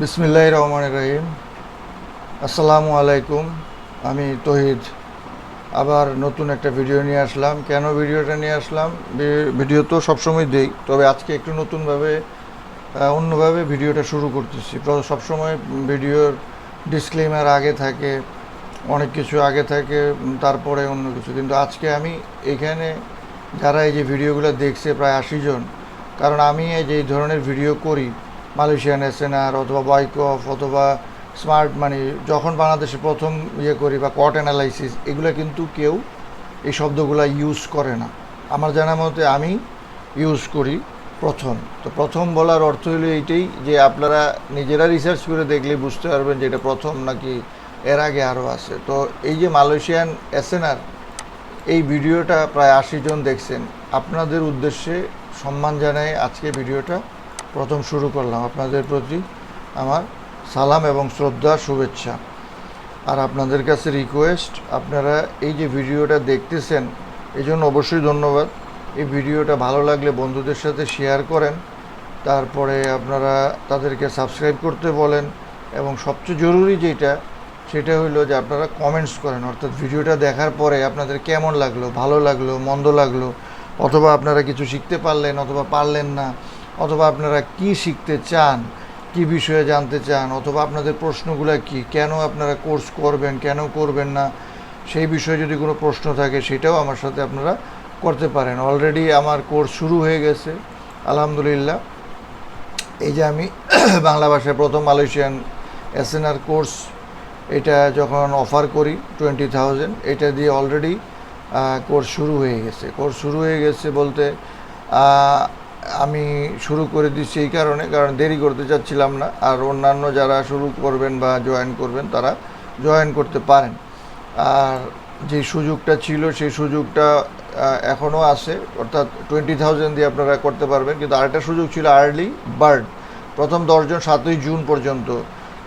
বিসমিল্লাহ রহমান রহিম। আসসালামু আলাইকুম আমি তহিদ। আবার নতুন একটা ভিডিও নিয়ে আসলাম। কেন ভিডিওটা নিয়ে আসলাম? ভিডিও তো সবসময় দেই, তবে আজকে একটু নতুনভাবে অন্যভাবে ভিডিওটা শুরু করতেছি। সবসময় ভিডিওর ডিসক্লেমার আগে থাকে, অনেক কিছু আগে থাকে তারপরে অন্য কিছু। কিন্তু আজকে আমি এখানে যারা এই যে ভিডিওগুলো দেখছে প্রায় আশি জন, কারণ আমি যে ধরনের ভিডিও করি, মালয়েশিয়ান এসএনআর অথবা বাইক অফ অথবা স্মার্ট মানে যখন বাংলাদেশে প্রথম ইয়ে করি বা কট অ্যানালাইসিস এগুলো কিন্তু কেউ এই শব্দগুলো ইউজ করে না। আমার জানা মতে আমি ইউজ করি প্রথম। তো প্রথম বলার অর্থ হলো এইটাই যে আপনারা নিজেরা রিসার্চ করে দেখলে বুঝতে পারবেন যে এটা প্রথম নাকি এর আগে আরও আছে। তো এই যে মালয়েশিয়ান এসএনআর এই ভিডিওটা প্রায় আশি জন দেখছেন। আপনাদের উদ্দেশ্যে সম্মান জানাই আজকে ভিডিওটা। প্রথম শুরু করলাম। আপনাদের প্রতি আমার সালাম এবং শ্রদ্ধা, শুভেচ্ছা। আর আপনাদের কাছে রিকোয়েস্ট আপনারা এই যে ভিডিওটা দেখতেছেন এই জন্য অবশ্যই ধন্যবাদ। এই ভিডিওটা ভালো লাগলে বন্ধুদের সাথে শেয়ার করেন। তারপরে আপনারা তাদেরকে সাবস্ক্রাইব করতে বলেন। এবং সবচেয়ে জরুরি যেটা, সেটা হলো যে আপনারা কমেন্টস করেন। অর্থাৎ ভিডিওটা দেখার পরে আপনাদের কেমন লাগল, ভালো লাগল, মন্দ লাগল, অথবা আপনারা কিছু শিখতে পারলেন, অথবা পারলেন না, অথবা আপনারা কি শিখতে চান কি বিষয়ে জানতে চান, অথবা আপনাদের প্রশ্নগুলো কি? কেন আপনারা কোর্স করবেন, কেন করবেন না? সেই বিষয়ে যদি কোনো প্রশ্ন থাকে, সেটাও আমার সাথে আপনারা করতে পারেন। অলরেডি আমার কোর্স শুরু হয়ে গেছে, আলহামদুলিল্লাহ। এই যে আমি বাংলা ভাষায় প্রথম মালয়েশিয়ান এসএনআর কোর্স, এটা যখন অফার করি টোয়েন্টি থাউজেন্ড এটা দিয়ে অলরেডি কোর্স শুরু হয়ে গেছে। কোর্স শুরু হয়ে গেছে বলতে আমি শুরু করে দিচ্ছি এই কারণে, কারণ দেরি করতে চাচ্ছিলাম না। আর অন্যান্য যারা শুরু করবেন বা জয়েন করবেন, তারা জয়েন করতে পারেন। আর যে সুযোগটা ছিল, সেই সুযোগটা এখনও আছে। অর্থাৎ টোয়েন্টি থাউজেন্ড দিয়ে আপনারা করতে পারবেন। কিন্তু আরেকটা সুযোগ ছিল আর্লি বার্ড প্রথম দশজন সাতই জুন পর্যন্ত।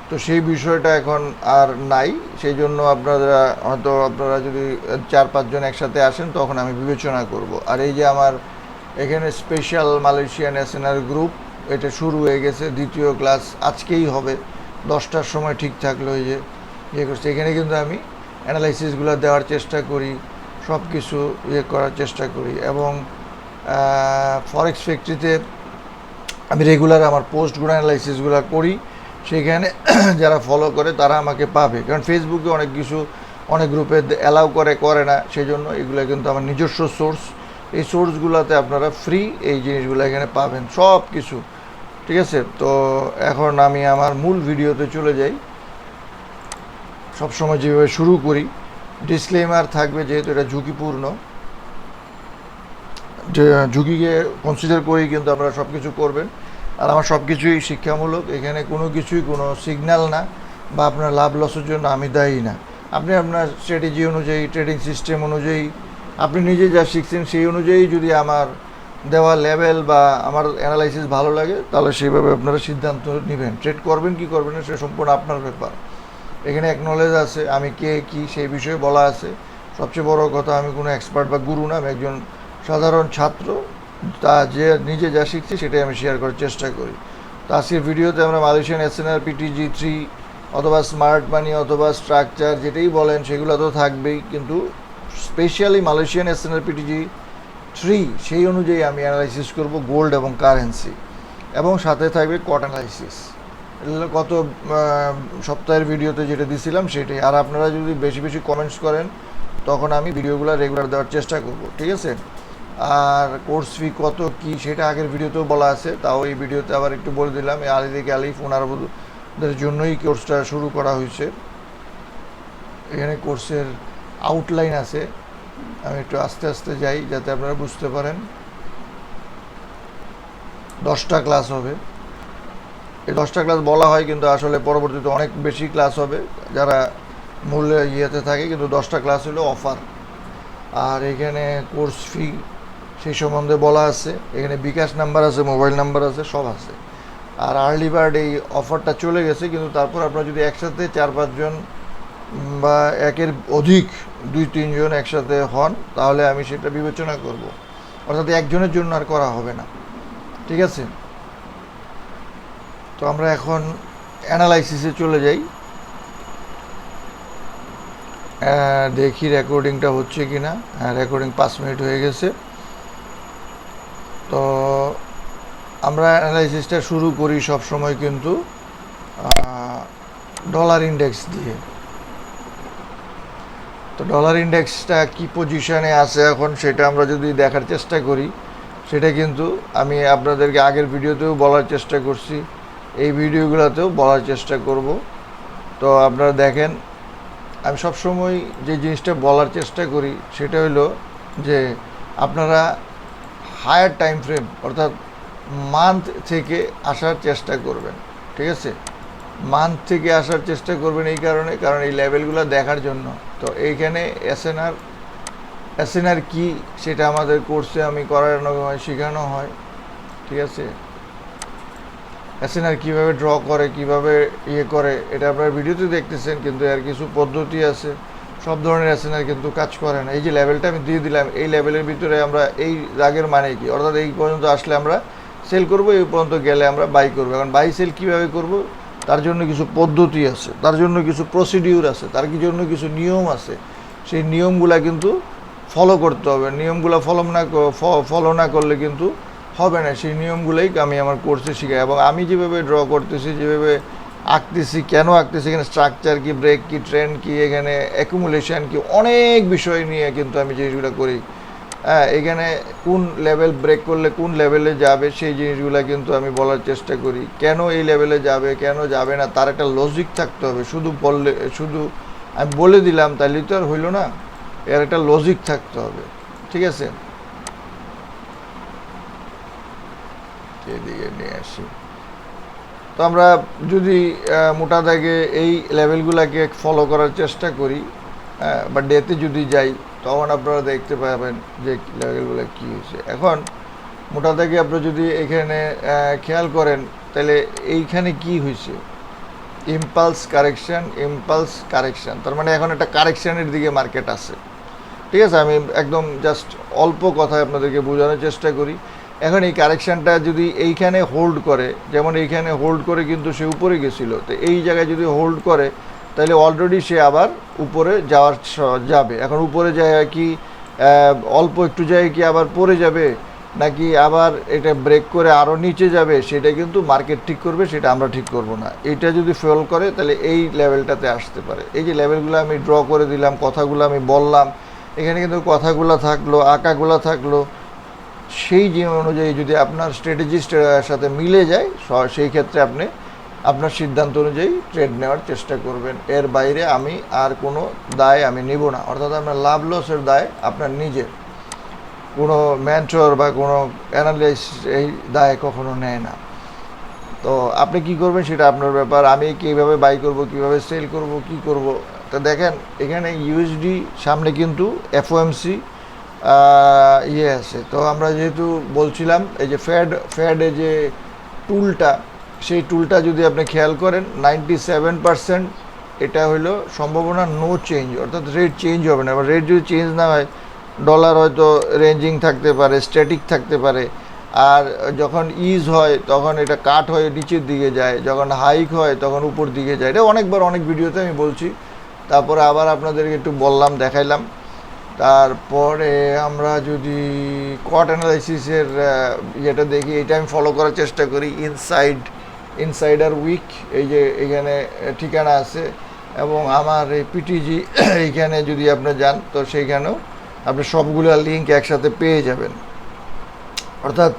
তো সেই বিষয়টা এখন আর নাই। সেই জন্য আপনারা হয়তো আপনারা যদি চার পাঁচজন একসাথে আসেন, তখন আমি বিবেচনা করব। আর এই যে আমার এখানে স্পেশাল মালয়েশিয়ান এসএনআর গ্রুপ এটা শুরু হয়ে গেছে, দ্বিতীয় ক্লাস আজকেই হবে। দশটার সময় ঠিক থাকল যে ইয়ে করছে। এখানে কিন্তু আমি অ্যানালাইসিসগুলো দেওয়ার চেষ্টা করি সব কিছু ইয়ে করার চেষ্টা করি। এবং ফরেক্স ফ্যাক্টরিতে আমি রেগুলার আমার পোস্টগুলো অ্যানালাইসিসগুলো করি। সেখানে যারা ফলো করে, তারা আমাকে পাবে। কারণ ফেসবুকে অনেক কিছু, অনেক গ্রুপে অ্যালাউ করে করে না। সেই জন্য এগুলো কিন্তু আমার নিজস্ব সোর্স এই সোর্সগুলোতে আপনারা ফ্রি এই জিনিসগুলো এখানে পাবেন, সব কিছু। ঠিক আছে? তো এখন আমি আমার মূল ভিডিওতে চলে যাই। সবসময় যেভাবে শুরু করি ডিসক্লেমার থাকবে যেহেতু এটা ঝুঁকিপূর্ণ। যে ঝুঁকিকে কনসিডার করেই কিন্তু আপনারা সব কিছু করবেন। আর আমার সব কিছুই শিক্ষামূলক, এখানে কোনো কিছুই, কোনো সিগন্যাল না বা আপনার লাভ লসের জন্য আমি দায়ী না। আপনি আপনার স্ট্র্যাটেজি অনুযায়ী ট্রেডিং সিস্টেম অনুযায়ী আপনি নিজে যা শিখছেন সেই অনুযায়ী যদি আমার দেওয়া লেভেল বা আমার অ্যানালাইসিস ভালো লাগে, তাহলে সেইভাবে আপনারা সিদ্ধান্ত নেবেন। ট্রেড করবেন কি করবেন না সেটা সম্পূর্ণ আপনার ব্যাপার। এখানে এক নলেজ আছে, আমি কে, কি, সেই বিষয়ে বলা আছে। সবচেয়ে বড় কথা, আমি কোনো এক্সপার্ট বা গুরু না, আমি একজন সাধারণ ছাত্র। তা যে নিজে যা শিখছি, সেটাই আমি শেয়ার করার চেষ্টা করি। তো আজকের ভিডিওতে আমরা মালয়েশিয়ান এসএনআর পিটিজি থ্রি অথবা স্মার্ট মানি অথবা স্ট্রাকচার যেটাই বলেন, সেগুলো তো থাকবেই। কিন্তু specially Malaysian SNR PTG three সেই অনুযায়ী আমি অ্যানালাইসিস করব গোল্ড এবং কারেন্সি এবং সাথে থাকবে কট অ্যানালাইসিস গত সপ্তাহের ভিডিওতে যেটা দিছিলাম সেটাই। আর আপনারা যদি বেশি বেশি কমেন্টস করেন, তখন আমি ভিডিওগুলো রেগুলার দেওয়ার চেষ্টা করব, ঠিক আছে? আর কোর্স ফি কত, কি, সেটা আগের ভিডিওতেও বলা আছে, তাও এই ভিডিওতে আবার একটু বলে দিলাম। এই আলি থেকে আলিফ ওনারদের জন্যই কোর্সটা শুরু করা হয়েছে। এখানে কোর্সের আউটলাইন আছে। আমি একটু আস্তে আস্তে যাই যাতে আপনারা বুঝতে পারেন। দশটা ক্লাস হবে। এই দশটা ক্লাস বলা হয় কিন্তু আসলে পরবর্তীতে অনেক বেশি ক্লাস হবে। যারা মূল্য ইয়েতে থাকে কিন্তু দশটা ক্লাস হলো অফার আর এখানে কোর্স ফি সেই সম্বন্ধে বলা আছে। এখানে বিকাশ নাম্বার আছে মোবাইল নাম্বার আছে, সব আছে। আর আর্লি বার্ড এই অফারটা চলে গেছে, কিন্তু তারপর আপনারা যদি একসাথে চার পাঁচজন বা একের অধিক দুই তিনজন একসাথে হন, তাহলে আমি সেটা বিবেচনা করব। অর্থাৎ একজনের জন্য আর করা হবে না। ঠিক আছে? তো আমরা এখন অ্যানালাইসিসে চলে যাই। দেখি রেকর্ডিংটা হচ্ছে কি না হ্যাঁ রেকর্ডিং পাঁচ মিনিট হয়ে গেছে। তো আমরা অ্যানালাইসিসটা শুরু করি সব সময় কিন্তু ডলার ইন্ডেক্স দিয়ে। তো ডলার ইন্ডেক্সটা কি পজিশনে আছে এখন সেটা আমরা যদি দেখার চেষ্টা করি, সেটা কিন্তু আমি আপনাদেরকে আগের ভিডিওতেও বলার চেষ্টা করছি, এই ভিডিওগুলোতেও বলার চেষ্টা করব। তো আপনারা দেখেন, আমি সবসময় যে জিনিসটা বলার চেষ্টা করি সেটা হলো যে আপনারা হায়ার টাইম ফ্রেম অর্থাৎ মান্থ থেকে আসার চেষ্টা করবেন, ঠিক আছে? মান্থ থেকে আসার চেষ্টা করবেন এই কারণে, কারণ এই লেভেলগুলো দেখার জন্য। তো এইখানে এসএনআর এসএনআর কি সেটা আমাদের কোর্সে আমি করানো হয় শেখানো হয়, ঠিক আছে? এসএনআর কীভাবে ড্র করে, কীভাবে ইয়ে করে, এটা আপনারা ভিডিওতে দেখতেছেন, কিন্তু এর কিছু পদ্ধতি আছে। সব ধরনের এসএনআর কিন্তু কাজ করে না। এই যে লেভেলটা আমি দিয়ে দিলাম, এই লেভেলের ভিতরে আমরা এই রাগের মানে কি? অর্থাৎ এই পর্যন্ত আসলে আমরা সেল করব, এই পর্যন্ত গেলে আমরা বাই করব। এখন বাই সেল কীভাবে করব? তার জন্য কিছু পদ্ধতি আছে, তার জন্য কিছু প্রসিডিউর আছে, তার জন্য কিছু নিয়ম আছে, সেই নিয়মগুলা কিন্তু ফলো করতে হবে। নিয়মগুলো ফলো না ফলো না করলে কিন্তু হবে না। সেই নিয়মগুলোই আমি আমার কোর্সে শিখাই। এবং আমি যেভাবে ড্র করতেছি, যেভাবে আঁকতেছি, কেন আঁকতেছি, এখানে স্ট্রাকচার কি ব্রেক কি ট্রেন্ড কি, এখানে অ্যাকুমুলেশন কি, অনেক বিষয় নিয়ে কিন্তু আমি জিনিসগুলো করি হ্যাঁ এখানে কোন লেভেল ব্রেক করলে কোন লেভেলে যাবে সেই জিনিসগুলো কিন্তু আমি বলার চেষ্টা করি। কেন এই লেভেলে যাবে, কেন যাবে না, তার একটা লজিক থাকতে হবে। শুধু বললে, শুধু আমি বলে দিলাম তাহলে তো আর হইল না। এর একটা লজিক থাকতে হবে। ঠিক আছে? এদিকে নিয়ে আসি। তো আমরা যদি মোটা দাগে এই লেভেলগুলোকে ফলো করার চেষ্টা করি বা ডেতে যদি যাই, তখন আপনারা দেখতে পাবেন যে লেভেলগুলো কী হয়েছে। এখন মোটা থেকে আপনারা যদি এখানে খেয়াল করেন, তাহলে এইখানে কি হয়েছে? ইম্পালস কারেকশন ইম্পালস কারেকশন তার মানে এখন একটা কারেকশানের দিকে মার্কেট আছে। ঠিক আছে, আমি একদম জাস্ট অল্প কথায় আপনাদেরকে বোঝানোর চেষ্টা করি। এখন এই কারেকশানটা যদি এইখানে হোল্ড করে, যেমন এইখানে হোল্ড করে কিন্তু সে উপরে গেছিল, তো এই জায়গায় যদি হোল্ড করে তাহলে অলরেডি সে আবার উপরে যাওয়ার যাবে। এখন উপরে যায় কি অল্প একটু জায়গায় কি আবার পড়ে যাবে, নাকি আবার এটা ব্রেক করে আরও নিচে যাবে, সেটা কিন্তু মার্কেট ঠিক করবে, সেটা আমরা ঠিক করব না। এটা যদি ফেল করে, তাহলে এই লেভেলটাতে আসতে পারে। এই যে লেভেলগুলো আমি ড্র করে দিলাম, কথাগুলো আমি বললাম, এখানে কিন্তু কথাগুলো থাকল, আঁকাগুলো থাকল, সেই যে অনুযায়ী যদি আপনার স্ট্র্যাটেজিস্টের সাথে মিলে যায় সেই ক্ষেত্রে আপনি আপনার সিদ্ধান্ত অনুযায়ী ট্রেড নেওয়ার চেষ্টা করবেন। এর বাইরে আমি আর কোনো দায় আমি নিব না। অর্থাৎ আপনার লাভ লসের দায় আপনার নিজের। কোনো ম্যানচর বা কোনো অ্যানালাইস এই দায় কখনো নেয় না। তো আপনি কি করবেন সেটা আপনার ব্যাপার। আমি কীভাবে বাই করব, কীভাবে সেল করব, কি করব? তো দেখেন, এখানে ইউএসডি সামনে কিন্তু এফওএমসি ইয়ে আছে। তো আমরা যেহেতু বলছিলাম, এই যে ফ্যাড ফ্যাডে যে টুলটা সেই টুলটা যদি আপনি খেয়াল করেন নাইনটি সেভেন পার্সেন্ট এটা হলো সম্ভাবনা নো চেঞ্জ অর্থাৎ রেট চেঞ্জ হবে না। এবার রেট যদি চেঞ্জ না হয় ডলার হয়তো রেঞ্জিং থাকতে পারে স্ট্যাটিক থাকতে পারে। আর যখন ইজ হয়, তখন এটা কাট হয়ে নিচের দিকে যায়, যখন হাইক হয়, তখন উপর দিকে যায়। এটা অনেকবার অনেক ভিডিওতে আমি বলছি। তারপরে আবার আপনাদেরকে একটু বললাম, দেখাইলাম। তারপরে আমরা যদি কট অ্যানালাইসিসের ইয়েটা দেখি, এটা আমি ফলো করার চেষ্টা করি ইনসাইড ইনসাইডার উইক এই যে এখানে ঠিকানা আছে। এবং আমার এই পিটিজি এইখানে যদি আপনি যান, তো সেইখানেও আপনি সবগুলো লিঙ্ক একসাথে পেয়ে যাবেন। অর্থাৎ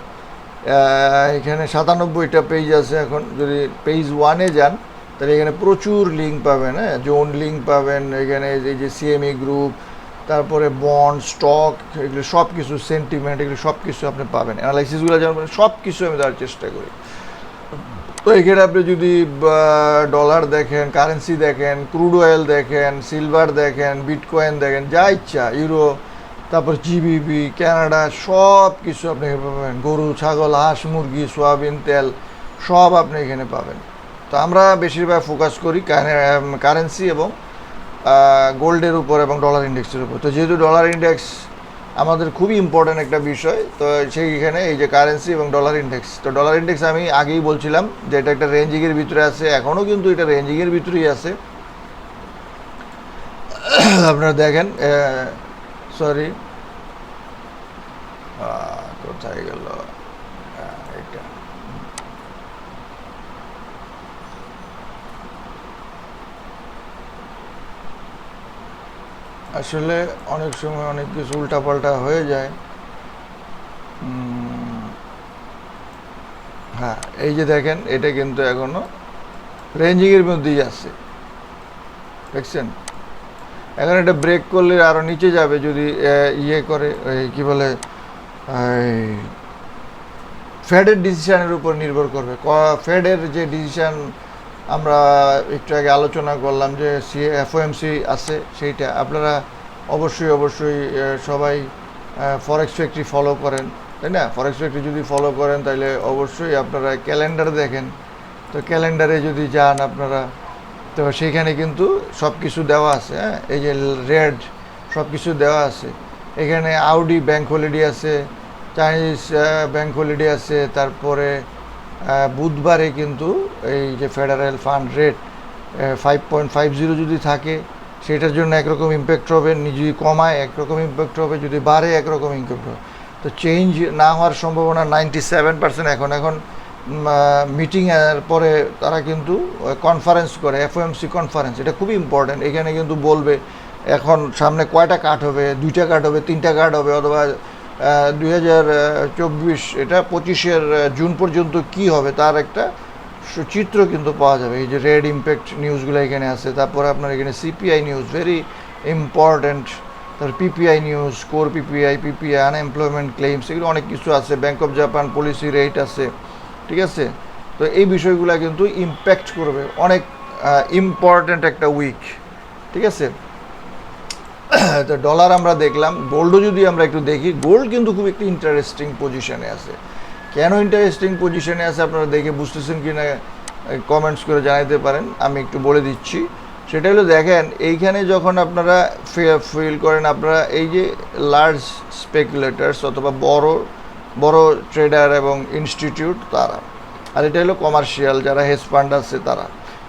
এখানে সাতানব্বইটা পেজ আছে এখন। যদি পেজ ওয়ানে যান, তাহলে এখানে প্রচুর লিঙ্ক পাবেন হ্যাঁ? জোন লিঙ্ক পাবেন, এখানে এই যে সিএমই গ্রুপ তারপরে বন্ড স্টক এগুলো সব কিছু সেন্টিমেন্ট এগুলো সব কিছু আপনি পাবেন। অ্যানালাইসিসগুলো যেমন সব কিছু আমি দেওয়ার চেষ্টা করি। তো এখানে আপনি যদি ডলার দেখেন কারেন্সি দেখেন ক্রুড অয়েল দেখেন সিলভার দেখেন বিটকয়েন দেখেন, যা ইচ্ছা ইউরো তারপর জিবিবি কানাডা সব কিছু আপনি এখানে পাবেন। গরু, ছাগল, হাঁস, মুরগি, সোয়াবিন, তেল, সব আপনি এখানে পাবেন। তো আমরা বেশিরভাগ ফোকাস করি কারেন্সি এবং গোল্ডের উপর এবং ডলার ইন্ডেক্সের উপর। তো যেহেতু ডলার ইন্ডেক্স আমাদের খুবই ইম্পর্টেন্ট একটা বিষয়। তো সেইখানে এই যে কারেন্সি এবং ডলার ইন্ডেক্স তো ডলার ইন্ডেক্স আমি আগেই বলছিলাম যে এটা একটা রেঞ্জিংয়ের ভিতরে আছে এখনও কিন্তু এটা রেঞ্জিংয়ের ভিতরেই আছে। আপনারা দেখেন সরি কোথায় গেল আহ, এটা আসলে অনেক সময় অনেক কিছু উল্টাপাল্টা হয়ে যায়। হ্যাঁ এই যে দেখেন, এটা কিন্তু এখনও রেঞ্জিংয়ের মধ্যেই আছে দেখছেন? এখন এটা ব্রেক করলে আরও নিচে যাবে যদি ইয়ে করে কী বলে ফেডের ডিসিশনের উপর নির্ভর করবে। ফেডের যে ডিসিশন আমরা একটু আগে আলোচনা করলাম যে সি এফওএমসি আছে, সেইটা। আপনারা অবশ্যই অবশ্যই সবাই ফরেক্স ফ্যাক্টরি ফলো করেন, তাই না? ফরেক্স ফ্যাক্টরি যদি ফলো করেন তাহলে অবশ্যই আপনারা ক্যালেন্ডার দেখেন। তো ক্যালেন্ডারে যদি যান আপনারা, তো সেইখানে কিন্তু সব কিছু দেওয়া আছে হ্যাঁ? এই যে রেড সব কিছু দেওয়া আছে। এখানে আউডি ব্যাংক হলিডে আছে চাইনিজ ব্যাংক হলিডে আছে, তারপরে বুধবারে কিন্তু এই যে federal fund rate five point five zero যদি থাকে, সেটার জন্য একরকম ইম্প্যাক্ট হবে যদি কমায় একরকম ইম্প্যাক্ট হবে, যদি বাড়ে একরকম ইম্প্যাক্ট হবে। তো চেঞ্জ না হওয়ার সম্ভাবনা নাইনটি সেভেন পার্সেন্ট এখন এখন মিটিংয়ের পরে তারা কিন্তু কনফারেন্স করে এফওএমসি কনফারেন্স এটা খুবই ইম্পর্ট্যান্ট এখানে কিন্তু বলবে, এখন সামনে কয়টা কাট হবে, দুইটা কাট হবে, তিনটা কাট হবে, অথবা দুই হাজার চব্বিশ, এটা পঁচিশের জুন পর্যন্ত কি হবে তার একটা সু- চিত্র কিন্তু পাওয়া যাবে। এই যে রেড ইম্প্যাক্ট নিউজগুলো এখানে আছে, তারপরে আপনার এখানে সিপিআই নিউজ ভেরি ইম্পর্ট্যান্ট তারপর PPI news, core PPI PPI, unemployment claims এগুলো অনেক কিছু আছে bank of Japan policy rate আছে, ঠিক আছে? তো এই বিষয়গুলো কিন্তু ইম্প্যাক্ট করবে অনেক ইম্পর্ট্যান্ট একটা উইক ঠিক আছে? তো ডলার আমরা দেখলাম গোল্ডও যদি আমরা একটু দেখি গোল্ড কিন্তু খুব একটি ইন্টারেস্টিং পজিশনে আছে। কেন ইন্টারেস্টিং পজিশনে আছে আপনারা দেখে বুঝতেছেন কি না কমেন্টস করে জানাতে পারেন, আমি একটু বলে দিচ্ছি। সেটা হলো দেখেন, এইখানে যখন আপনারা ফিল করেন, আপনারা এই যে লার্জ স্পেকুলেটার্স অথবা বড় বড় ট্রেডার এবং ইনস্টিটিউট তারা, আর এটা হলো কমার্শিয়াল যারা হেজ ফান্ড আছে তারা।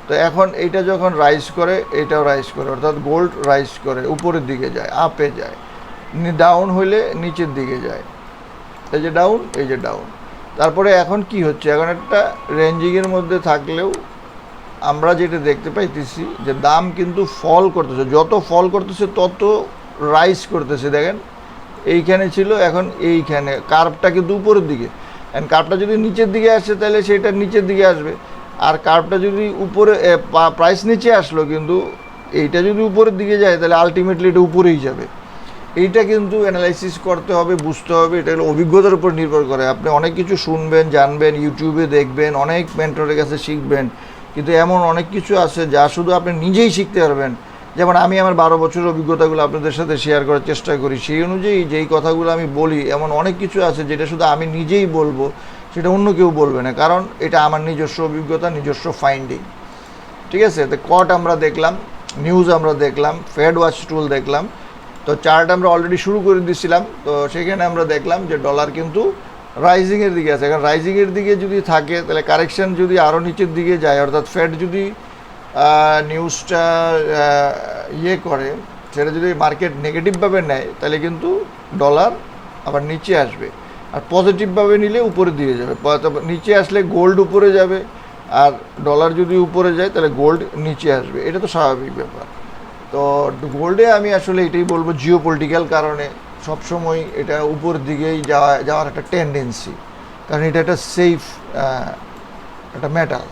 তো এখন এইটা যখন রাইজ করে এটাও রাইজ করে, অর্থাৎ গোল্ড রাইজ করে, উপরের দিকে যায় আপে যায়। ডাউন হইলে নিচের দিকে যায়। এই যে ডাউন এই যে ডাউন তারপরে এখন কি হচ্ছে? এখন একটা রেঞ্জিংয়ের মধ্যে থাকলেও আমরা যেটা দেখতে পাইতেছি যে দাম কিন্তু ফল করতেছে। যত ফল করতেছে, তত রাইজ করতেছে। দেখেন, এইখানে ছিল, এখন এইখানে। কার্ভটা কিন্তু উপরের দিকে। অ্যান্ড কার্ভটা যদি নিচের দিকে আসে, তাহলে সেটা নিচের দিকে আসবে। আর কার্ভটা যদি উপরে প্রাইস নিচে আসলো কিন্তু এইটা যদি উপরের দিকে যায়, তাহলে আলটিমেটলি এটা উপরেই যাবে। এইটা কিন্তু অ্যানালাইসিস করতে হবে, বুঝতে হবে, এটা হলো অভিজ্ঞতার উপর নির্ভর করে। আপনি অনেক কিছু শুনবেন, জানবেন ইউটিউবে দেখবেন, অনেক মেন্টরের কাছে শিখবেন, কিন্তু এমন অনেক কিছু আছে যা শুধু আপনি নিজেই শিখতে পারবেন। যেমন আমি আমার বারো বছরের অভিজ্ঞতাগুলো আপনাদের সাথে শেয়ার করার চেষ্টা করি। সেই অনুযায়ী যেই কথাগুলো আমি বলি, এমন অনেক কিছু আছে যেটা শুধু আমি নিজেই বলব। সেটা অন্য কেউ বলবে না, কারণ এটা আমার নিজস্ব অভিজ্ঞতা, নিজস্ব ফাইন্ডিং ঠিক আছে? তো কট আমরা দেখলাম নিউজ আমরা দেখলাম ফেড ওয়াচ টুল দেখলাম, তো চার্ট আমরা অলরেডি শুরু করে দিয়েছিলাম তো সেখানে আমরা দেখলাম যে ডলার কিন্তু রাইজিংয়ের দিকে আছে। এখন রাইজিংয়ের দিকে যদি থাকে, তাহলে কারেকশন যদি আরও নিচের দিকে যায়, অর্থাৎ ফেড যদি নিউজটা ইয়ে করে, সেটা যদি মার্কেট নেগেটিভভাবে নেয়, তাহলে কিন্তু ডলার আবার নিচে আসবে। আর পজিটিভভাবে নিলে উপরে দিয়ে যাবে। নিচে আসলে গোল্ড উপরে যাবে, আর ডলার যদি উপরে যায়, তাহলে গোল্ড নিচে আসবে। এটা তো স্বাভাবিক ব্যাপার। তো গোল্ডে আমি আসলে এটাই বলব জিও পলিটিক্যাল কারণে সবসময় এটা উপর দিকেই যাওয়া, যাওয়ার একটা টেন্ডেন্সি কারণ এটা একটা সেফ একটা মেটাল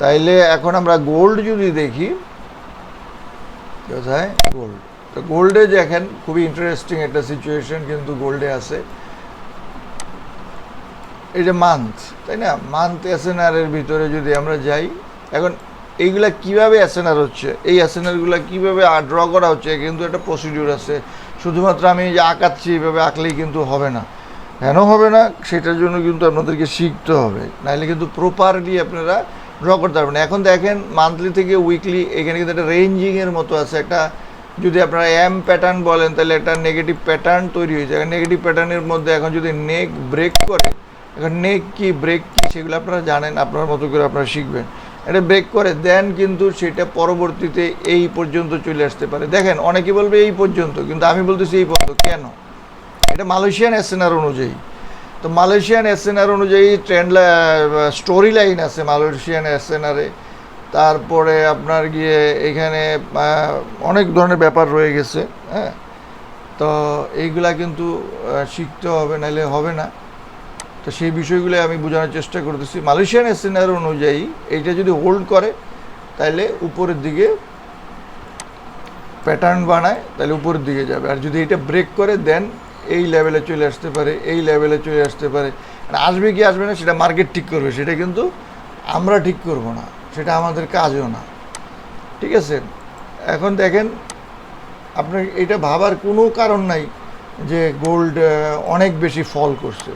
তাইলে এখন আমরা গোল্ড যদি দেখি, কোথায়? গোল্ড তো গোল্ডে দেখেন, খুবই ইন্টারেস্টিং একটা সিচুয়েশন কিন্তু গোল্ডে আছে। যে মান্থ তাই না? মান্থ এসএনআরের ভিতরে যদি আমরা যাই, এখন এইগুলা কীভাবে এসএনআর হচ্ছে? এই এসএনআরগুলো কীভাবে ড্র করা হচ্ছে? কিন্তু একটা প্রসিডিউর আছে। শুধুমাত্র আমি যে আঁকাচ্ছি, এইভাবে আঁকলেই কিন্তু হবে না। কেন হবে না? সেটার জন্য কিন্তু আপনাদেরকে শিখতে হবে। নাহলে কিন্তু প্রপারলি আপনারা ড্র করতে পারবেন এখন দেখেন মান্থলি থেকে উইকলি এখানে কিন্তু একটা রেঞ্জিংয়ের মতো আছে। একটা যদি আপনারা এম প্যাটার্ন বলেন, তাহলে একটা নেগেটিভ প্যাটার্ন তৈরি হয়েছে। নেগেটিভ প্যাটার্নের মধ্যে এখন যদি নেক ব্রেক করে এখন নেক কি, ব্রেক কি, সেগুলো আপনারা জানেন, আপনার মতো করে আপনারা শিখবেন। এটা ব্রেক করে, দেন কিন্তু সেটা পরবর্তীতে এই পর্যন্ত চলে আসতে পারে। দেখেন, অনেকে বলবে এই পর্যন্ত, কিন্তু আমি বলতেছি এই পর্যন্ত। কেন? এটা মালয়েশিয়ান এসএনআর অনুযায়ী। তো মালয়েশিয়ান এসএনআর অনুযায়ী ট্রেন্ড স্টোরি লাইন আছে মালয়েশিয়ান এসএনআরে তারপরে আপনার গিয়ে এখানে অনেক ধরনের ব্যাপার রয়ে গেছে হ্যাঁ। তো এইগুলা কিন্তু শিখতে হবে নাহলে হবে না। তো সেই বিষয়গুলো আমি বোঝানোর চেষ্টা করতেছি। মালয়েশিয়ান এসএনআর অনুযায়ী এইটা যদি হোল্ড করে তাহলে উপরের দিকে প্যাটার্ন বানায় তাহলে উপরের দিকে যাবে। আর যদি এটা ব্রেক করে দেন এই লেভেলে চলে আসতে পারে, এই লেভেলে চলে আসতে পারে। আর আসবে কি আসবে না, সেটা মার্কেট ঠিক করবে। সেটা কিন্তু আমরা ঠিক করব না। সেটা আমাদের কাজও না। ঠিক আছে? এখন দেখেন আপনার এটা ভাবার কোনো কারণ নাই যে গোল্ড অনেক বেশি ফল করছে।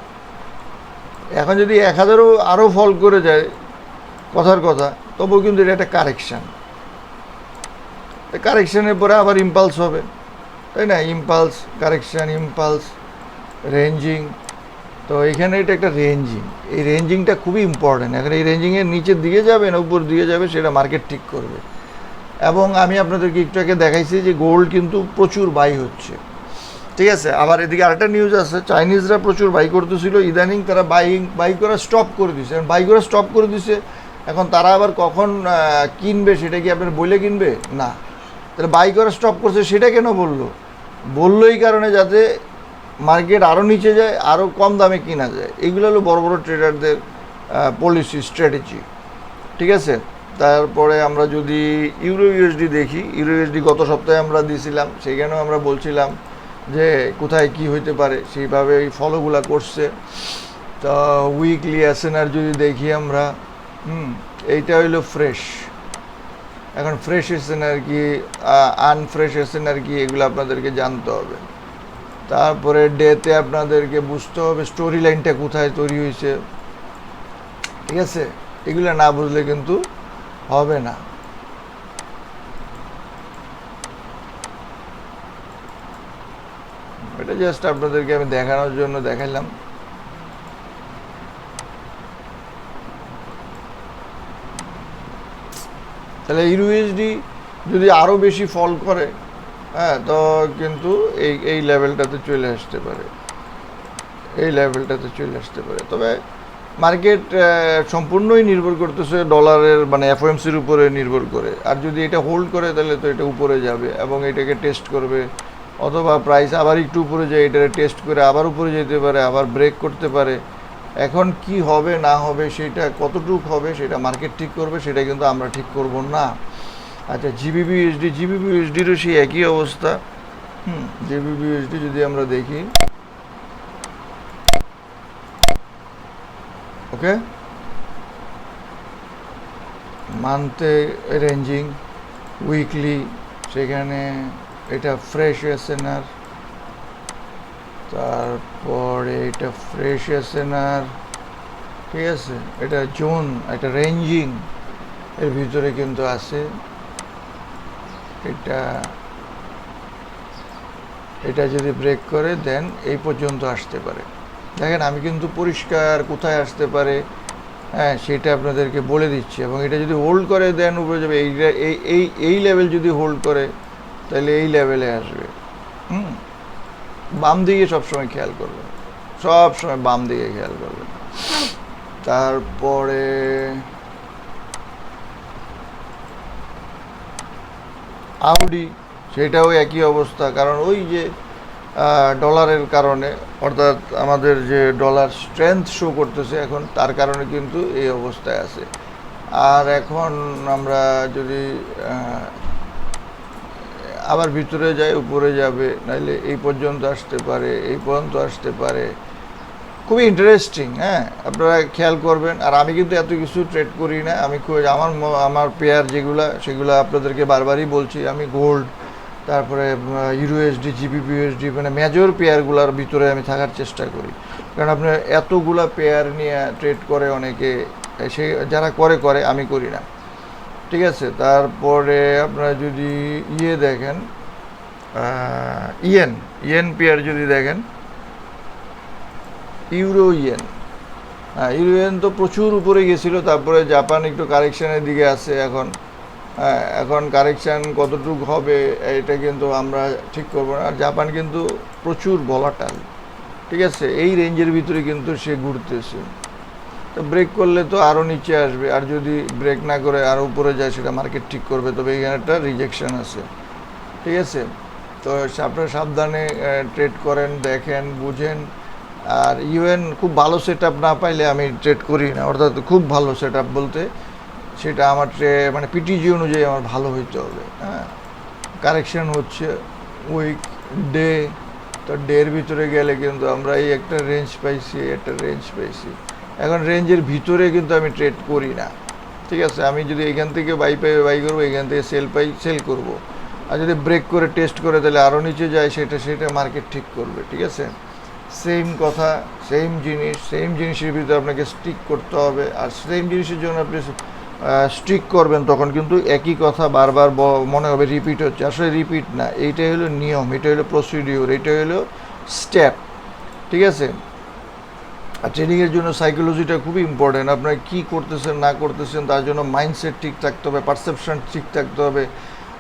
এখন যদি এক হাজারও আরও ফল করে যায়, কথার কথা, তবুও কিন্তু এটা একটা কারেকশান কারেকশানের পরে আবার ইম্পালস হবে, তাই না? ইম্পালস কারেকশান ইম্পালস রেঞ্জিং তো এখানে এটা একটা রেঞ্জিং এই রেঞ্জিংটা খুবই ইম্পর্ট্যান্ট এখন এই রেঞ্জিংয়ের নিচের দিকে যাবে না উপর দিকে যাবে, সেটা মার্কেট ঠিক করবে। এবং আমি আপনাদেরকে একটু আগে দেখাইছি যে গোল্ড কিন্তু প্রচুর বাই হচ্ছে। ঠিক আছে, আবার এদিকে আরেকটা নিউজ আছে চাইনিজরা প্রচুর বাই করতেছিল, ইদানিং তারা বাইং বাই করা স্টপ করে দিছে। বাই করা স্টপ করে দিছে, এখন তারা আবার কখন কিনবে, সেটা কি আপনার বলে কিনবে? না। তাহলে বাই করা স্টপ করছে, সেটা কেন বলল? বলল এই কারণে যাতে মার্কেট আরও নিচে যায় আরও কম দামে কিনা যায়। এগুলো হলো বড় বড় ট্রেডারদের পলিসি স্ট্র্যাটেজি ঠিক আছে? তারপরে আমরা যদি ইউরো ইউএসডি দেখি ইউরো ইউএসডি গত সপ্তাহে আমরা দিয়েছিলাম সেইখানেও আমরা বলছিলাম যে কোথায় কি হইতে পারে, সেইভাবে এই ফলোগুলা করছে। তো উইকলি এসএনআর যদি দেখি আমরা, হুম, এইটা হইল ফ্রেশ এখন ফ্রেশ এসএনআর কি আনফ্রেশ এসএনআর কি, এগুলো আপনাদেরকে জানতে হবে। তারপরে ডেতে আপনাদেরকে বুঝতে হবে স্টোরি লাইনটা কোথায় তৈরি হয়েছে ঠিক আছে? এগুলো না বুঝলে কিন্তু হবে না এটা জাস্ট আপনাদেরকে আমি দেখানোর জন্য দেখাইলাম। তাহলে ইউএসডি যদি আরও বেশি ফল করে হ্যাঁ তো কিন্তু এই এই লেভেলটাতে চলে আসতে পারে। এই লেভেলটাতে চলে আসতে পারে। তবে মার্কেট সম্পূর্ণই নির্ভর করতেছে ডলারের মানে এফওএমসির উপরে নির্ভর করে। আর যদি এটা হোল্ড করে, তাহলে তো এটা উপরে যাবে এবং এটাকে টেস্ট করবে। অথবা প্রাইস আবার একটু উপরে যায় এটাকে টেস্ট করে আবার উপরে যেতে পারে, আবার ব্রেক করতে পারে। এখন কি হবে, না হবে, সেটা কতটুক হবে, সেটা মার্কেট ঠিক করবে, সেটা কিন্তু আমরা ঠিক করব না। আচ্ছা জিবিবি ইউএসডি সেই একই অবস্থা। হুম জিবিবি ইউএসডি যদি আমরা দেখি। ওকে মান্থে রেঞ্জিং উইকলি সেখানে এটা ফ্রেশ এসএনআর তারপরে এটা ফ্রেশ এসএনআর ঠিক আছে? এটা জোন একটা রেঞ্জিং এর ভিতরে কিন্তু আছে। এটা এটা যদি ব্রেক করে দেন এই পর্যন্ত আসতে পারে। দেখেন, আমি কিন্তু পরিষ্কার কোথায় আসতে পারে হ্যাঁ সেটা আপনাদেরকে বলে দিচ্ছি। এবং এটা যদি হোল্ড করে দেন উপরে যাবে। এই এই এই লেভেল যদি হোল্ড করে তাহলে এই লেভেলে আসবে। হুম। বাম দিকে সবসময় খেয়াল করবেন সব সময় বাম দিকে খেয়াল করবেন তারপরে আউডি সেটাও একই অবস্থা। কারণ ওই যে ডলারের কারণে অর্থাৎ আমাদের যে ডলার স্ট্রেংথ শো করতেছে এখন তার কারণে কিন্তু এই অবস্থায় আছে। আর এখন আমরা যদি আবার ভিতরে যায়, উপরে যাবে নাহলে এই পর্যন্ত আসতে পারে, এই পর্যন্ত আসতে পারে। খুবই ইন্টারেস্টিং হ্যাঁ? আপনারা খেয়াল করবেন, আর আমি কিন্তু এত কিছু ট্রেড করি না। আমি খুব, আমার আমার পেয়ার যেগুলো, সেগুলো আপনাদেরকে বারবারই বলছি। আমি গোল্ড তারপরে ইউএসডি জিবিপিউএসডি মানে মেজর পেয়ারগুলোর ভিতরে আমি থাকার চেষ্টা করি। কারণ আপনার এতগুলা পেয়ার নিয়ে ট্রেড করে অনেকে, সে, যারা করে করে, আমি করি না। ঠিক আছে? তারপরে আপনারা যদি ইয়ে দেখেন ইয়েন ইয়েন পেয়ার যদি দেখেন, ইউরো ইয়েন। হ্যাঁ ইউরো তো প্রচুর উপরে গেছিল, তারপরে জাপান একটু কারেকশানের দিকে আছে এখন। হ্যাঁ এখন কারেকশান কতটুকু হবে, এটা কিন্তু আমরা ঠিক করব না। আর জাপান কিন্তু প্রচুর ভলাটাল ঠিক আছে? এই রেঞ্জের ভিতরে কিন্তু সে ঘুরতেছে। ব্রেক করলে তো আরও নিচে আসবে। আর যদি ব্রেক না করে আরও উপরে যায়, সেটা মার্কেট ঠিক করবে। তবে এখানে একটা রিজেকশন আছে। ঠিক আছে? তো আপনারা সাবধানে ট্রেড করেন, দেখেন, বুঝেন। আর ইউএন খুব ভালো সেট না পাইলে আমি ট্রেড করি না। অর্থাৎ খুব ভালো সেট বলতে সেটা আমার ট্রে মানে পিটিজি অনুযায়ী আমার ভালো হইতে হবে। হ্যাঁ? কারেকশন হচ্ছে উইক ডে তো ডের ভিতরে গেলে কিন্তু আমরা এই একটা রেঞ্জ পাইছি একটা রেঞ্জ পাইছি। এখন রেঞ্জের ভিতরে কিন্তু আমি ট্রেড করি না। ঠিক আছে? আমি যদি এখান থেকে বাই পাই বাই করব, এখান থেকে সেল পাই সেল করব। আর যদি ব্রেক করে টেস্ট করে, তাহলে আরও নিচে যায়, সেটা সেটা মার্কেট ঠিক করবে, ঠিক আছে? সেম কথা সেম জিনিস সেম জিনিসের ভিতরে আপনাকে স্টিক করতে হবে। আর সেম জিনিসের জন্য আপনি স্টিক করবেন, তখন কিন্তু একই কথা বারবার মনে হবে রিপিট হচ্ছে। আসলে রিপিট না, এইটাই হলো নিয়ম, এটা হলো প্রসিডিওর এটা হলো স্টেপ ঠিক আছে? আর ট্রেনিংয়ের জন্য সাইকোলজিটা খুবই ইম্পর্টেন্ট আপনারা কী করতেছেন, না করতেছেন, তার জন্য মাইন্ডসেট ঠিক থাকতে হবে পারসেপশন ঠিক থাকতে হবে।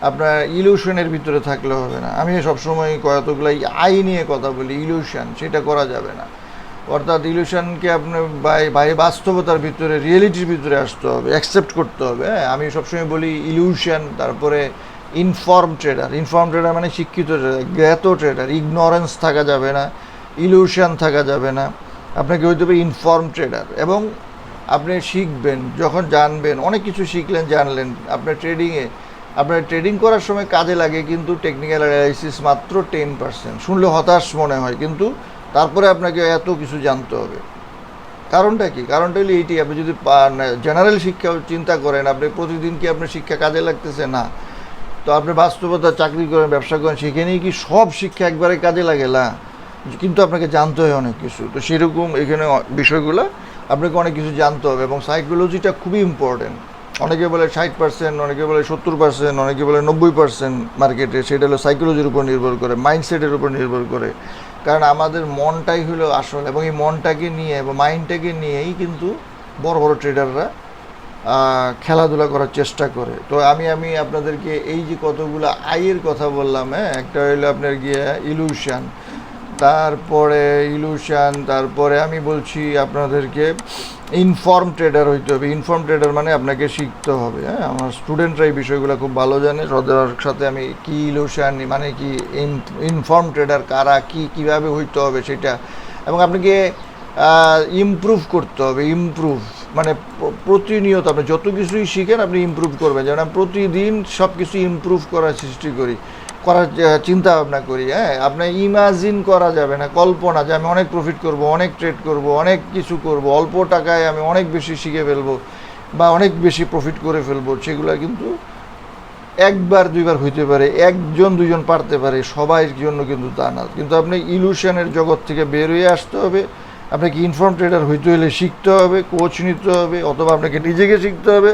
আপনার ইলিউশনের ভিতরে থাকলে হবে না। আমি সবসময় কতগুলো আই নিয়ে কথা বলি ইলিউশন সেটা করা যাবে না। অর্থাৎ ইলিউশনকে আপনার বাই বাস্তবতার ভিতরে রিয়েলিটির ভিতরে আসতে হবে অ্যাকসেপ্ট করতে হবে। হ্যাঁ আমি সবসময় বলি ইলিউশন তারপরে ইনফর্ম ট্রেডার ইনফর্ম ট্রেডার মানে শিক্ষিত ট্রেডার জ্ঞাত ট্রেডার ইগনোরেন্স থাকা যাবে না ইলিউশন থাকা যাবে না। আপনাকে হইতে হবে ইনফর্ম ট্রেডার এবং আপনি শিখবেন, যখন জানবেন, অনেক কিছু শিখলেন, জানলেন। আপনার ট্রেডিংয়ে আপনার ট্রেডিং করার সময় কাজে লাগে কিন্তু টেকনিক্যাল অ্যানালাইসিস মাত্র টেন পার্সেন্ট শুনলে হতাশ মনে হয়, কিন্তু তারপরে আপনাকে এত কিছু জানতে হবে। কারণটা কি? কারণটা হলো এইটি, আপনি যদি জেনারেল শিক্ষা চিন্তা করেন, আপনি প্রতিদিন কি আপনার শিক্ষা কাজে লাগতেছে? না। তো আপনি বাস্তবতা, চাকরি করেন, ব্যবসা করেন, সেখানেই কি সব শিক্ষা একবারে কাজে লাগে? না। কিন্তু আপনাকে জানতে হয় অনেক কিছু। তো সেরকম এখানে বিষয়গুলো আপনাকে অনেক কিছু জানতে হবে এবং সাইকোলজিটা খুবই ইম্পর্টেন্ট অনেকে বলে ষাট পার্সেন্ট অনেকে বলে সত্তর পার্সেন্ট অনেকে বলে নব্বই পার্সেন্ট মার্কেটে সেটা হলো সাইকোলজির উপর নির্ভর করে মাইন্ডসেটের উপর নির্ভর করে। কারণ আমাদের মনটাই হলো আসল এবং এই মনটাকে নিয়ে বা মাইন্ডটাকে নিয়েই কিন্তু বড় বড় ট্রেডাররা খেলাধুলা করার চেষ্টা করে। তো আমি আমি আপনাদেরকে এই যে কতগুলো আয়ের কথা বললাম হ্যাঁ একটা হইল আপনার গিয়ে ইলুশন তারপরে ইলুশন তারপরে আমি বলছি আপনাদেরকে ইনফর্ম ট্রেডার হইতে হবে। ইনফর্ম ট্রেডার মানে আপনাকে শিখতে হবে হ্যাঁ? আমার স্টুডেন্টরা এই বিষয়গুলো খুব ভালো জানে। সদের সাথে আমি কি ইলুশন মানে কি ইনফর্ম ট্রেডার কারা, কি, কীভাবে হইতে হবে সেটা। এবং আপনাকে ইমপ্রুভ করতে হবে ইমপ্রুভ মানে প্রতিনিয়ত আপনি যত কিছুই শিখেন, আপনি ইমপ্রুভ করবেন। যেমন আমি প্রতিদিন সব কিছু ইমপ্রুভ করার সৃষ্টি করি। করার চিন্তা ভাবনা করি হ্যাঁ? আপনার ইমাজিন করা যাবে না, কল্পনা যে আমি অনেক প্রফিট করব, অনেক ট্রেড করব, অনেক কিছু করব, অল্প টাকায় আমি অনেক বেশি শিখে ফেলব বা অনেক বেশি প্রফিট করে ফেলব, সেগুলো কিন্তু একবার, দুইবার হইতে পারে, একজন, দুইজন পারতে পারে সবাইয়ের জন্য কিন্তু তা না। কিন্তু আপনি ইলুশনের জগৎ থেকে বের হয়ে আসতে হবে আপনাকে ইনফর্ম ট্রেডার হইতে হলে শিখতে হবে কোচ নিতে হবে, অথবা আপনাকে নিজেকে শিখতে হবে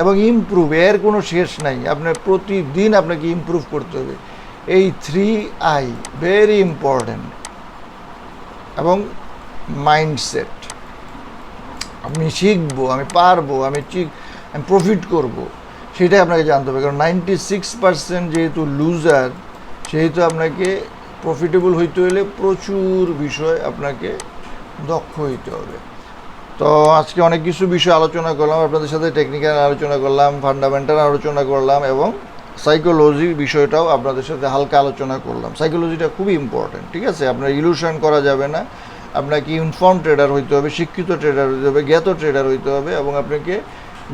এবং ইমপ্রুভ এর কোনো শেষ নাই। আপনার প্রতিদিন আপনাকে ইমপ্রুভ করতে হবে। এই থ্রি আই ভেরি ইম্পর্ট্যান্ট এবং মাইন্ডসেট আমি শিখব, আমি পারব, আমি ঠিক, আমি প্রফিট করব, সেটাই আপনাকে জানতে হবে। কারণ নাইনটি সিক্স পার্সেন্ট যেহেতু লুজার সেহেতু আপনাকে প্রফিটেবল হইতে হলে প্রচুর বিষয় আপনাকে দক্ষ হইতে হবে। তো আজকে অনেক কিছু বিষয় আলোচনা করলাম, আপনাদের সাথে টেকনিক্যাল আলোচনা করলাম ফান্ডামেন্টাল আলোচনা করলাম এবং সাইকোলজি বিষয়টাও আপনাদের সাথে হালকা আলোচনা করলাম। সাইকোলজিটা খুবই ইম্পর্টেন্ট ঠিক আছে? আপনার ইলুশন করা যাবে না। আপনাকে ইনফর্ম ট্রেডার হইতে হবে, শিক্ষিত ট্রেডার হইতে হবে, জ্ঞাত ট্রেডার হইতে হবে এবং আপনাকে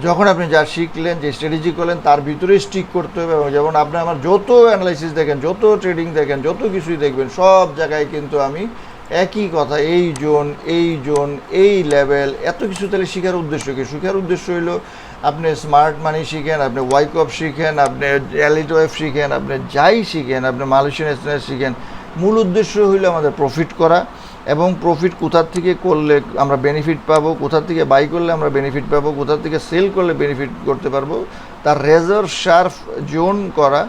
যখন আপনি যা শিখলেন, যে স্ট্র্যাটেজি করলেন, তার ভিতরে স্টিক করতে হবে এবং যেমন আপনি আমার যত অ্যানালাইসিস দেখেন, যত ট্রেডিং দেখেন, যত কিছুই দেখবেন, সব জায়গায় কিন্তু আমি একই কথা, এই জোন এই জোন, এই লেভেল, এত কিছু তাহলে শেখার উদ্দেশ্য কি? শেখার উদ্দেশ্য হইল আপনি স্মার্ট মানি শিখেন, আপনি ওয়াইকপ শিখেন, আপনি এলিট ওয়েভ শিখেন, আপনি যাই শিখেন, আপনি মালয়েশিয়ান এক্সপ্রেস শিখেন, মূল উদ্দেশ্য হইল আমাদের প্রফিট করা এবং প্রফিট কোথার থেকে করলে আমরা বেনিফিট পাবো কোথার থেকে বাই করলে আমরা বেনিফিট পাবো কোথার থেকে সেল করলে বেনিফিট করতে পারব, তার রেজার শার্প জোন করা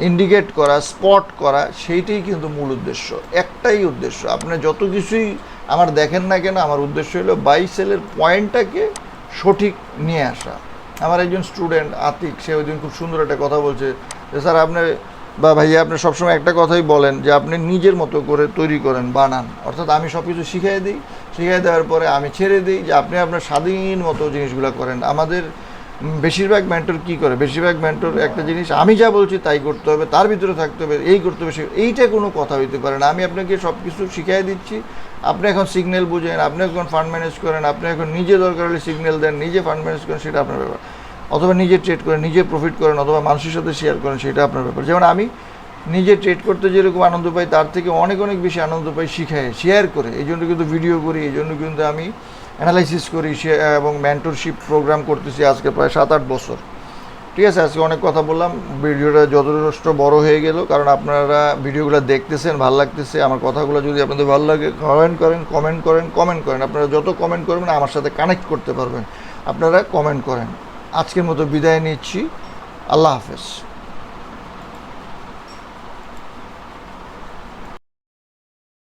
ইন্ডিকেট করা স্পট করা, সেইটাই কিন্তু মূল উদ্দেশ্য। একটাই উদ্দেশ্য। আপনি যত কিছুই আমার দেখেন না কেন, আমার উদ্দেশ্য হলো বাই সেলের পয়েন্টটাকে সঠিক নিয়ে আসা। আমার একজন স্টুডেন্ট আতিক, সে ওই দিন খুব সুন্দর একটা কথা বলছে যে, স্যার, আপনি বা ভাইয়া, আপনি সবসময় একটা কথাই বলেন যে, আপনি নিজের মতো করে তৈরি করেন, বানান। অর্থাৎ আমি সব কিছু শিখিয়ে দিই। শিখিয়ে দেওয়ার পরে আমি ছেড়ে দিই যে, আপনি আপনার স্বাধীন মতো জিনিসগুলো করেন। আমাদের বেশিরভাগ মেন্টর কি করে? বেশিরভাগ মেন্টর একটা জিনিস, আমি যা বলছি তাই করতে হবে, তার ভিতরে থাকতে হবে, এই করতে হবে এইটা কোনো কথা হইতে পারে না। আমি আপনাকে সব কিছু শিখিয়ে দিচ্ছি। আপনি এখন সিগন্যাল বুঝেন, আপনি এখন ফান্ড ম্যানেজ করেন, আপনি এখন নিজে দরকার হলে সিগন্যাল দেন, নিজে ফান্ড ম্যানেজ করেন, সেটা আপনার ব্যাপার। অথবা নিজে ট্রেড করেন, নিজে প্রফিট করেন, অথবা মানুষের সাথে শেয়ার করেন, সেটা আপনার ব্যাপার। যেমন আমি নিজে ট্রেড করতে যেরকম আনন্দ পাই, তার থেকে অনেক অনেক বেশি আনন্দ পাই শিখায় শেয়ার করে। এই জন্য কিন্তু ভিডিও করি, এই জন্য কিন্তু আমি অ্যানালাইসিস করি সে- এবং মেন্টরশিপ প্রোগ্রাম করতেছি আজকে প্রায় সাত আট বছর। ঠিক আছে, আজকে অনেক কথা বললাম। ভিডিওটা যথেষ্ট বড় হয়ে গেল, কারণ আপনারা ভিডিওগুলো দেখতেছেন, ভালো লাগতেছে। আমার কথাগুলো যদি আপনাদের ভালো লাগে কমেন্ট করেন কমেন্ট করেন কমেন্ট করেন। আপনারা যত কমেন্ট করবেন, আমার সাথে কানেক্ট করতে পারবেন। আপনারা কমেন্ট করেন। আজকের মতো বিদায় নিচ্ছি। আল্লাহ হাফেজ।